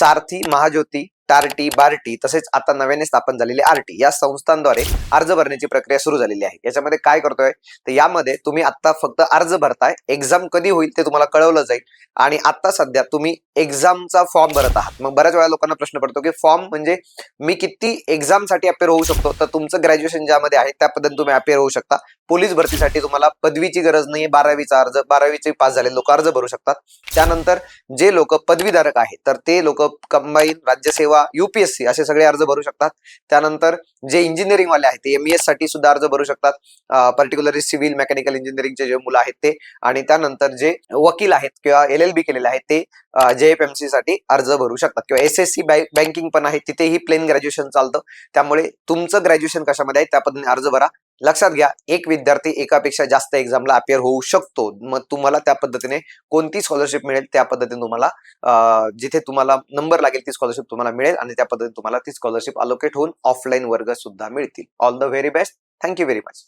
सारथी महाज्योती टारटी बार्टी तसेच आता नव्याने स्थापन झालेली आरटी या संस्थांद्वारे अर्ज भरण्याची प्रक्रिया सुरू झालेली आहे. याच्यामध्ये काय करतोय? तर यामध्ये तुम्ही आता फक्त अर्ज भरताय. एक्झाम कधी होईल ते तुम्हाला कळवलं जाईल. आणि आता सध्या तुम्ही एक्झामचा फॉर्म भरत आहात. मग बऱ्याच वेळा लोकांना प्रश्न पडतो की फॉर्म म्हणजे मी किती एक्झामसाठी अपेअर होऊ शकतो? तर तुमचं ग्रॅज्युएशन ज्यामध्ये आहे त्या पद्धतीने तुम्ही अपेअर होऊ शकता. पोलीस भरतीसाठी तुम्हाला पदवीची गरज नाही बारावीचा अर्ज बारावीचे पास झाले लोक अर्ज भरू शकतात. त्यानंतर जे लोक पदवीधारक आहेत तर ते लोक कंबाईन राज्यसेवा युपीएससी असे सगळे अर्ज भरू शकतात. त्यानंतर जे इंजिनिअरिंग वाले आहेत ते एमईएससाठी सुद्धा अर्ज भरू शकतात. पर्टिक्युलरली सिव्हिल मेकॅनिकल इंजिनिअरिंगचे जे मुलं आहेत ते. आणि त्यानंतर जे वकील आहेत किंवा एल एल बी केलेले आहेत ते जे एफ एम सी साठी अर्ज भरू शकतात. किंवा एस एस सी बँकिंग पण आहे तिथेही प्लेन ग्रॅज्युएशन चालतं. त्यामुळे तुमचं ग्रॅज्युएशन कशामध्ये आहे त्या पद्धतीने अर्ज भरा. लक्षात घ्या एक विद्यार्थी एकापेक्षा जास्त एक्झामला अपियर होऊ शकतो. मग तुम्हाला त्या पद्धतीने कोणती स्कॉलरशिप मिळेल त्या पद्धतीने तुम्हाला जिथे तुम्हाला नंबर लागेल ती स्कॉलरशिप तुम्हाला मिळेल आणि त्या पद्धतीने तुम्हाला ती स्कॉलरशिप अलोकेट होऊन ऑफलाईन वर्ग सुद्धा मिळतील. All the very best thank you very much